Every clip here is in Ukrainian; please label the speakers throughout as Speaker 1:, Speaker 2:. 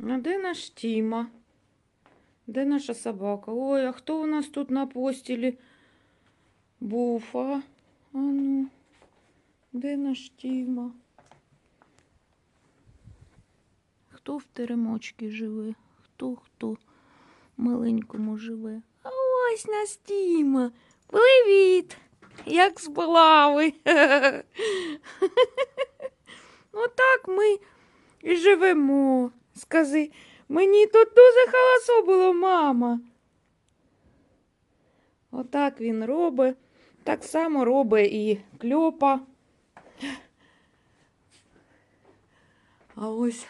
Speaker 1: А де наш Тіма? Де наша собака? Ой, а хто у нас тут на постілі був? А, ну, де наш Тіма? Хто в теремочці живе? Хто хто маленькому живе? А ось наш Тіма. Привіт! Як сплави? Отак ми і живемо. Скажи, мені тут дуже хорошо було, мама. Отак він робить. Так само робить і кльопа. А ось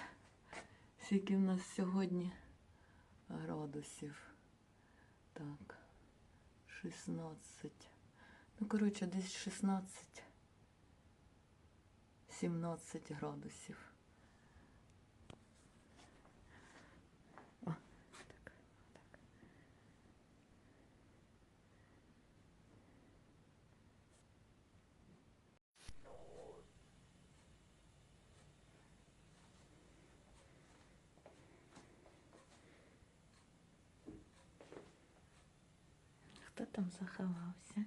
Speaker 1: скільки в нас сьогодні градусів. Так, 16. Ну, коротше, десь 16. 17 градусів. Хто там заховався?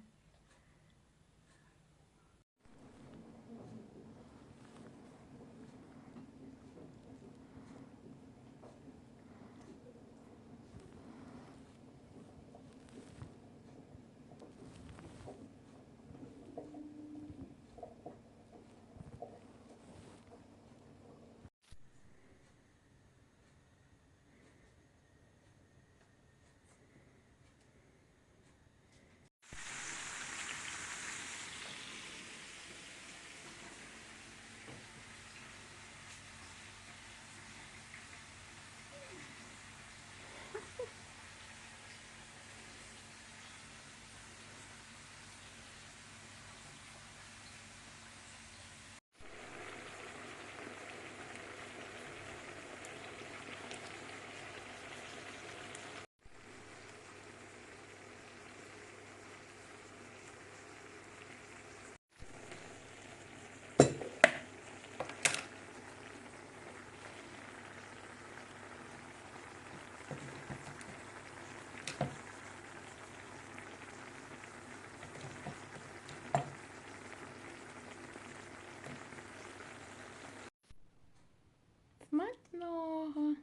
Speaker 1: Смачного.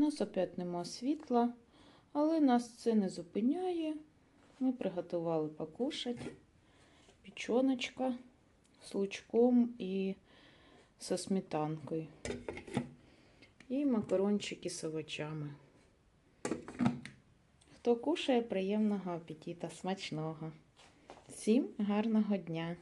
Speaker 1: У нас опять нема світла, але нас це не зупиняє. Ми приготували покушати. Печоночка з лучком і со сметанкою. І макарончики з овочами. Хто кушає, приємного апетита, смачного. Всім гарного дня!